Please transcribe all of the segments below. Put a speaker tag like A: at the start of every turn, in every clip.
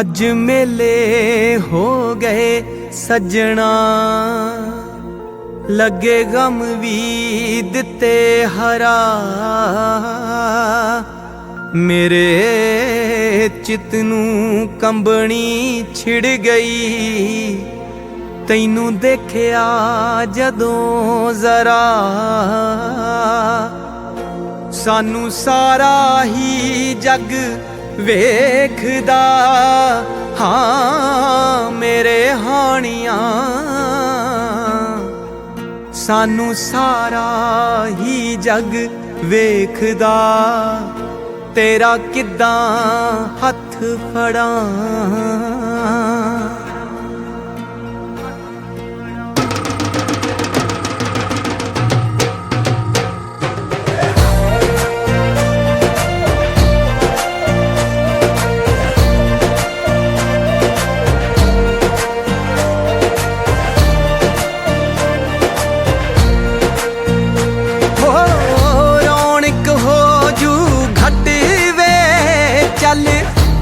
A: ਅੱਜ ਮੇਲੇ ਹੋ ਗਏ ਸੱਜਣਾ। ਲੱਗੇ ਗਮ ਵੀ ਦਿੱਤੇ ਹਰਾ। ਮੇਰੇ ਚਿੱਤ ਨੂੰ ਕੰਬਣੀ ਛਿੜ ਗਈ। ਤੈਨੂੰ ਦੇਖਿਆ ਜਦੋਂ ਜ਼ਰਾ। ਸਾਨੂੰ ਸਾਰਾ ਹੀ ਜੱਗ ਵੇਖਦਾ ਹਾਂ ਮੇਰੇ ਹਾਣੀਆਂ। ਸਾਨੂੰ ਸਾਰਾ ਹੀ ਜਗ ਵੇਖਦਾ ਤੇਰਾ ਕਿੱਦਾਂ ਹੱਥ ਫੜਾਂ।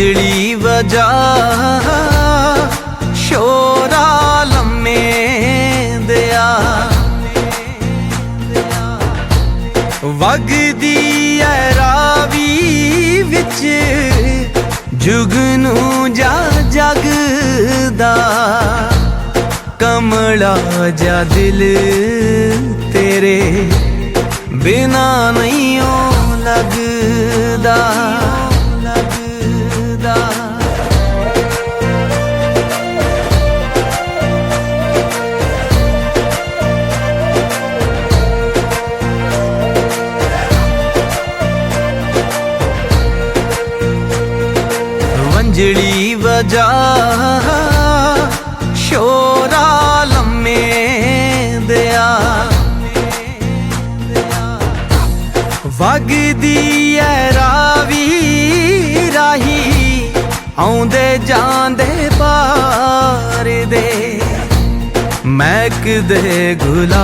A: ਵੰਜੜੀ ਵਜਾ ਸ਼ੋਰਾ ਲੰਮੇ ਦਿਆ। ਵਗਦੀ ਐ ਰਾਵੀ ਵਿੱਚ ਜੁਗਨੂ ਜਾ ਜਗਦਾ। ਕਮਲਾ ਜਾ ਦਿਲ ਤੇਰੇ ਬਿਨਾ ਨਹੀਂ ਓ ਲੱਗਦਾ ਲੱਗਦਾ। ਵੰਜੜੀ ਵਜਾ, ਸ਼ੋਰਾ ਲੰਮੇ ਦਿਆ। ਵਗਦੀ ਐ ਰਾਵੀ ਰਾਹੀ, ਆਉਂਦੇ ਜਾਂਦੇ ਪਾਰ ਦੇ। ਮਹਿਕ ਦੇ ਗੁਲਾਬ